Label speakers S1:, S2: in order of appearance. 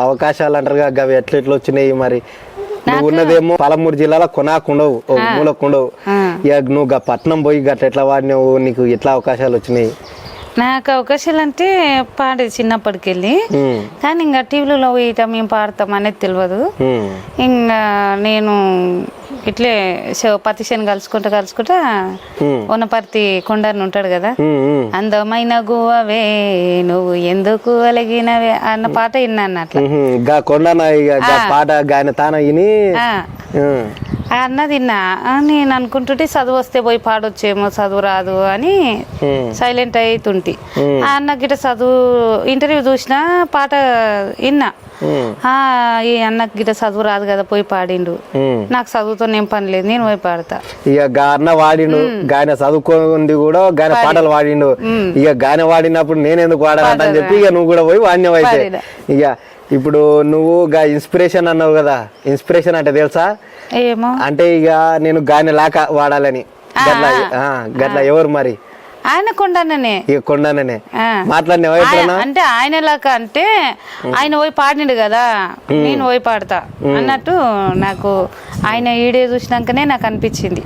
S1: అవకాశాలు అంటారు అవి ఎట్లా ఎట్లా వచ్చినాయి మరి? నువ్వు ఉన్నదేమో పాలమూరు జిల్లాలో కొనాకుండవు మూలకుండవు ఇక నువ్వు గా పట్నం పోయి గట్ల ఎట్లా వాడినావు? నీకు ఎట్లా అవకాశాలు వచ్చినాయి?
S2: నాకు అవకాశాలు అంటే పాడేది చిన్నప్పటికెళ్ళి.
S1: ఉమ్,
S2: కానీ ఇంకా టీవీలో ఇట మేము పాడతాం అనేది తెలియదు ఇంకా నేను ఇట్లే పత్తి శని కలుసుకుంటా కలుసుకుంటా
S1: ఉమ్,
S2: వనపర్తి కొండని ఉంటాడు కదా. అందమైన గువ్వవే నువ్వు ఎందుకు అలిగినవే అన్న పాట విన్నాను అట్లా.
S1: గా పాట గాయన తాన విని
S2: అన్న తిన్నా. నేను అనుకుంటుంటే చదువు వస్తే పోయి పాడొచ్చేమో చదువు రాదు అని సైలెంట్ అవుతుంటి
S1: ఉమ్.
S2: ఆ అన్న గిట చదువు ఇంటర్వ్యూ చూసినా పాట విన్నా. ఈ అన్నకి గిట చదువు రాదు కదా పోయి పాడిండు. నాకు చదువుతో ఏం పని లేదు నేను పోయి పాడతా.
S1: ఇక గాన వాడిండు గాయన చదువుకుంది కూడా గాయన పాటలు వాడిండు. ఇక గాయన వాడినప్పుడు నేను ఎందుకు వాడాలంట అని చెప్పి ఇక నువ్వు కూడా పోయి వాడినవు అయితే
S2: పాడినా.
S1: ఇక ఇప్పుడు నువ్వు గా ఇన్స్పిరేషన్ అన్నావు కదా. ఇన్స్పిరేషన్ అంటే తెలుసా?
S2: ఏమో.
S1: అంటే ఇక నేను గాయన లాక వాడాలని. గట్ల ఎవరు మరి?
S2: ఆయన కొండననే.
S1: ఇక కొండననే. మాట్లాడినావా ఎప్పుడన్నా?
S2: అంటే ఆయన లాగా అంటే ఆయన పోయి పాడినాడు కదా. నేను పోయి పాడతా. అన్నట్టు నాకు ఆయన వీడియో చూసినాకనే నాకు అనిపించింది.